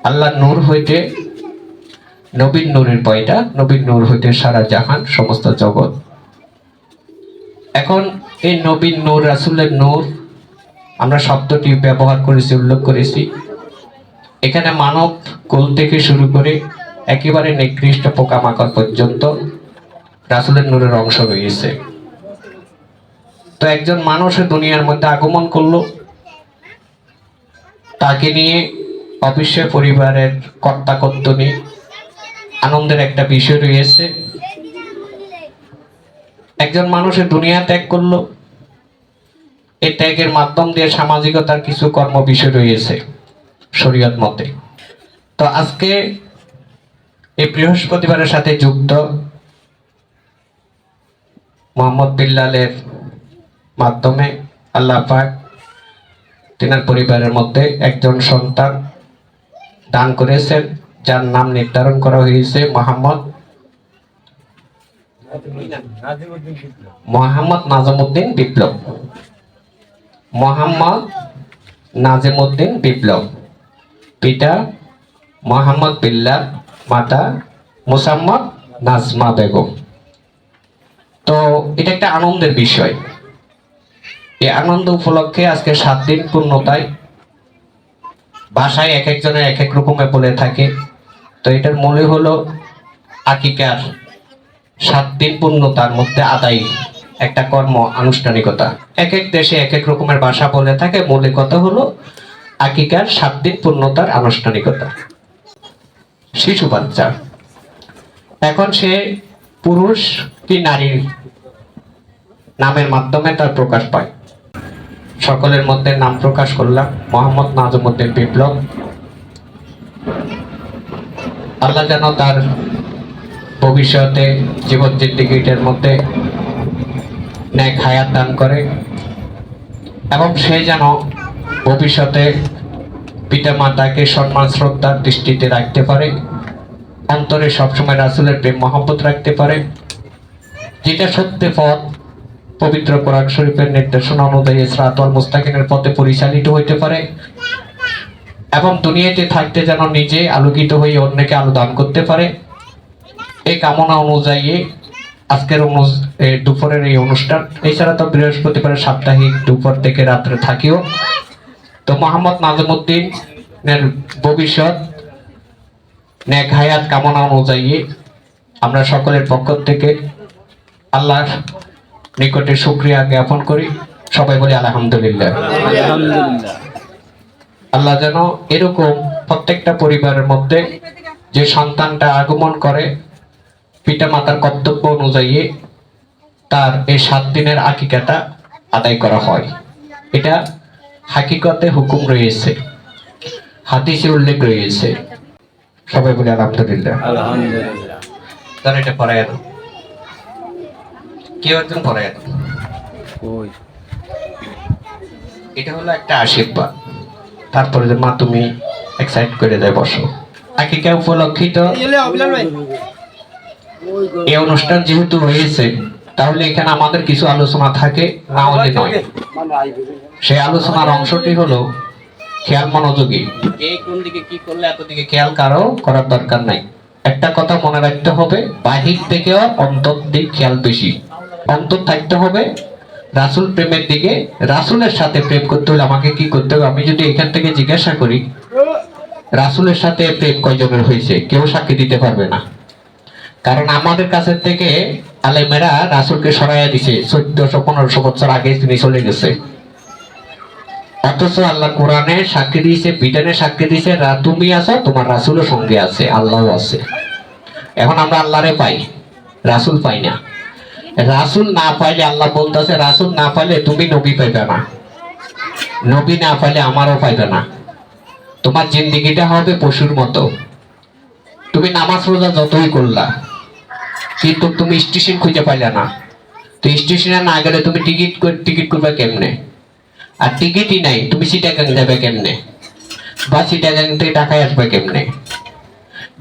আল্লাহ নূর হইতে নবীন নূরের পয়দা নবীন নূর হইতে সারা জাহান, সমস্ত জগৎ। এখন এই নবীন নূর, রাসুলের নূর, আমরা শব্দটি ব্যবহার করেছি, উল্লেখ করেছি। এখানে মানব কুল থেকে শুরু করে একেবারে নিকৃষ্ট পোকামাকড় পর্যন্ত রাসুলের নূরের অংশ রয়েছে। তো একজন মানুষের দুনিয়ার মধ্যে আগমন করল, তাকে নিয়ে অবশ্যই পরিবারের কর্তা কর্তনী আনন্দের একটা বিষয় রয়েছে। একজন মানুষের দুনিয়া ত্যাগ করল, এই ত্যাগের মাধ্যম দিয়ে সামাজিকতার কিছু কর্ম বিষয় রয়েছে শরীয়ত মতে। তো আজকে এই বৃহস্পতিবারের সাথে যুক্ত মোহাম্মদ বিল্লালের মাধ্যমে আল্লাহ পাক তিনার পরিবারের মধ্যে একজন সন্তান দান করেছেন, যার নাম নির্ধারণ করা হয়েছে মোহাম্মদ মোহাম্মদ নাজমুদ্দিন বিপ্লব। মোহাম্মদ নাজিমুদ্দিন বিপ্লব। পিতা মোহাম্মদ বিল্লাল মাতা মুসাম্মদ নাজমা বেগম। তো এটা একটা আনন্দের বিষয়। এই আনন্দ উপলক্ষে আজকে সাত দিন পূর্ণতায় ভাষায় এক একজনের এক এক রকমের বলে থাকে। তো এটার মূলে হলো আকিকার সাত দিন পূর্ণতার মধ্যে আদায় একটা কর্ম আনুষ্ঠানিকতা। এক এক দেশে এক এক রকমের ভাষা বলে থাকে। মূলে কথা হলো আকিকার সাত দিন পূর্ণতার আনুষ্ঠানিকতা। শিশু বাচ্চা। এখন সে পুরুষ কি নারীর নামের মাধ্যমে তার প্রকাশ পায়। সকলের মধ্যে নাম প্রকাশ করলাম। মোহাম্মদ নাজমুদ্দিন বিপ্লব। আল্লাহ যেন তার ভবিষ্যতে জীবন জিন্দিগিটার মধ্যে ন্যাক হায়াত দান করে এবং সে যেন ভবিষ্যতে পিতা মাতাকে সম্মান শ্রদ্ধার দৃষ্টিতে রাখতে পারে, অন্তরে সবসময় রাসুলের প্রেম, মহব্বত রাখতে পারে। যেটা সত্যি পথ পবিত্র কোরআন শরীফের নির্দেশনা অনুযায়ী ইসরাতুল মুস্তাকিনের পথে পরিচালিত হইতে পারে এবং দুনিয়াতে থাকতে যেন নিজে আলোকিত হয়ে অন্যকে আলো দান করতে পারে। এই কামনা অনুযায়ী আজকের দুপুরের এই অনুষ্ঠান। এছাড়া তো বৃহস্পতিবার সাপ্তাহিক দুপুর থেকে রাত্রে থাকিও। তো মোহাম্মদ নাজমুদ্দিনের ভবিষ্যৎ, নেক হায়াত কামনা অনুযায়ী আমরা সকলের পক্ষ থেকে আল্লাহর নিকটে শুক্রিয়া জ্ঞাপন করি। সবাই বলি আলহামদুলিল্লাহ। আল্লাহ যেন এরকম প্রত্যেকটা পরিবারের মধ্যে যে সন্তানটা আগমন করে পিতা মাতার কর্তব্য অনুযায়ী তার এই সাত দিনের আকিকাটা আদায় করা হয়। এটা হাকিকতে হুকুম রয়েছে। হাদিসে উল্লেখ রয়েছে। সবাই বলে আলহামদুলিল্লাহ। আলহামদুলিল্লাহ। তার এটা পড়ায় কেউ একজন পড়ায় ওই। এটা হলো একটা আশীর্বাদ। তারপরে যে মা তুমি এক্সাইট করে দেয় বসো। আকিকা উপলক্ষিত এই অনুষ্ঠান যেহেতু হয়েছে তাহলে এখানে আমাদের কিছু আলোচনা থাকে না হলে নয়। সেই আলোচনার অংশটি হলো খেয়াল মনোযোগী। কে কোন দিকে কি করলে এতদিকে খেয়াল কারও করার দরকার নাই। একটা কথা মনে রাখতে হবে বাহির থেকেও অন্তর দিক খেয়াল বেশি। অন্তর থাকতে হবে। রাসুল প্রেমের দিকে, রাসুলের সাথে প্রেম করতে হলে আমাকে কি করতে হবে? আমি যদি এখান থেকে জিজ্ঞাসা করি, রাসুলের সাথে প্রেম কয়জনের হয়েছে? কেউ সাক্ষী দিতে পারবে না। কারণ আমাদের কাছে থেকে আলেমেরা রাসুলকে সরাইয়া দিছে। চোদ্দশো, পনেরোশো বছর আগে তিনি চলে গেছে। অথচ আল্লাহ কোরআনে সাক্ষী দিয়েছে, বিধানে সাক্ষী দিয়েছে তুমি আছো, তোমার রাসুলও সঙ্গে আছে আল্লাহ আছে। এখন আমরা আল্লাহরে পাই, রাসুল পাই না। রাসুল না পাইলে আল্লাহ বলতেছে, রাসুল না পাইলে তুমি নবী পাইবে না। নবী না পাইলে আমারও পাইবে না। তোমার জিন্দিগিটা হবে পশুর মতো। তুমি নামাজ রোজা যতই করলা, কিন্তু তুমি স্টেশন খুঁজে পাইলে না। তো স্টেশনে না গেলে তুমি টিকিট টিকিট করবে কেমনে? আর টিকিটই নাই, তুমি সিটাগাং যাবে কেমনে? বা সিটাগাং থেকে ঢাকায় আসবে কেমনে?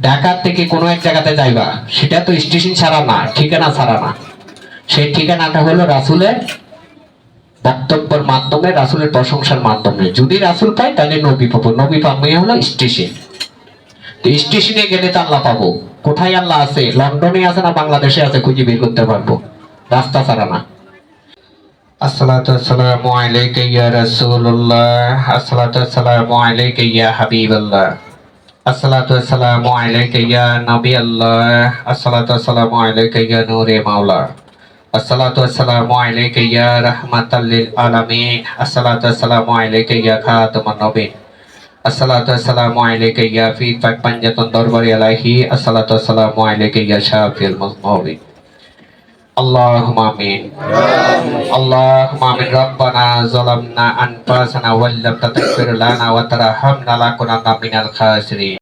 ঢাকার থেকে কোনো এক জায়গাতে যাইবা, সেটা তো স্টেশন ছাড়া না, ঠিকানা ছাড়া না। সেই ঠিকানাটা হলো রাসুলের বক্তব্যের মাধ্যমে, রাসুলের প্রশংসার মাধ্যমে। যদি রাসুল পাই তাহলে নবী পাবো। নবী পাবো হলো স্টেশন। স্টেশনে গেলে তো আল্লাহ পাবো। কোথায় আল্লাহ আছে? লন্ডনে আছে না বাংলাদেশে আছে? খুঁজে বের করতে পারব। রাস্তা ছাড়া না। আসসালাতু আসসালামু আলাইকা ইয়া রাসূলুল্লাহ। আসসালাতু আসসালামু আলাইকা ইয়া হাবিবাল্লাহ। আসসালাতু আসসালামু আলাইকা ইয়া নবী আসসালাতু আসসালামু আলাইকা ইয়া নূরে মাওলা। الصلاة والسلام عليك يا رحمة للعالمين. الصلاة والسلام عليك يا خاتم النبيين. الصلاة والسلام عليك يا في فك بنجة دربر عليه الصلاة والسلام عليك يا شافي المذنبين اللهم آمين. اللهم آمين. ربنا ظلمنا أنفسنا ولم تغفر لنا وترحمنا لنكونن من الخاسرين.